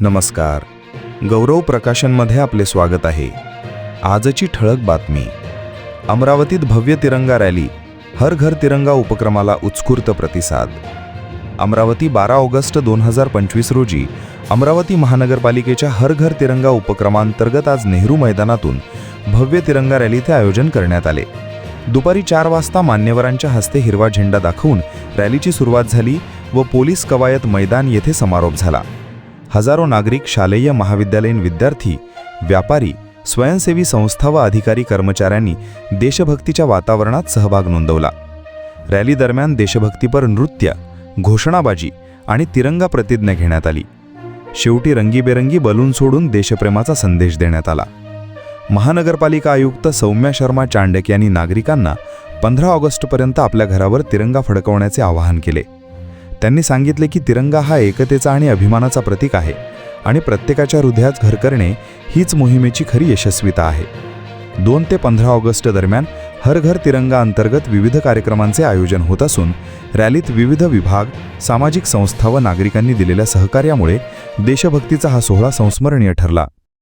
नमस्कार. गौरव प्रकाशनमध्ये आपले स्वागत आहे. आजची ठळक बातमी. अमरावतीत भव्य तिरंगा रॅली हर घर तिरंगा उपक्रमाला उत्स्फूर्त प्रतिसाद. अमरावती बारा ऑगस्ट दोन हजार पंचवीस रोजी अमरावती महानगरपालिकेच्या हर घर तिरंगा उपक्रमांतर्गत आज नेहरू मैदानातून भव्य तिरंगा रॅलीचे आयोजन करण्यात आले. दुपारी चार वाजता मान्यवरांच्या हस्ते हिरवा झेंडा दाखवून रॅलीची सुरुवात झाली व पोलीस कवायत मैदान येथे समारोप झाला. हजारो नागरिक शालेय महाविद्यालयीन विद्यार्थी व्यापारी स्वयंसेवी संस्था व अधिकारी कर्मचाऱ्यांनी देशभक्तीच्या वातावरणात सहभाग नोंदवला. रॅली दरम्यान देशभक्तीपर नृत्य घोषणाबाजी आणि तिरंगा प्रतिज्ञा घेण्यात आली. शेवटी रंगीबेरंगी बलून सोडून देशप्रेमाचा संदेश देण्यात आला. महानगरपालिका आयुक्त सौम्या शर्मा चांडक यांनी नागरिकांना पंधरा ऑगस्टपर्यंत आपल्या घरावर तिरंगा फडकवण्याचे आवाहन केले. त्यांनी सांगितले की तिरंगा हा एकतेचा आणि अभिमानाचा प्रतीक आहे आणि प्रत्येकाच्या हृदयात घर करणे हीच मोहिमेची खरी यशस्वीता आहे. दोन ते पंधरा ऑगस्ट दरम्यान हर घर तिरंगा अंतर्गत विविध कार्यक्रमांचे आयोजन होत असून रॅलीत विविध विभाग सामाजिक संस्था व नागरिकांनी दिलेल्या सहकार्यामुळे देशभक्तीचा हा सोहळा संस्मरणीय ठरला.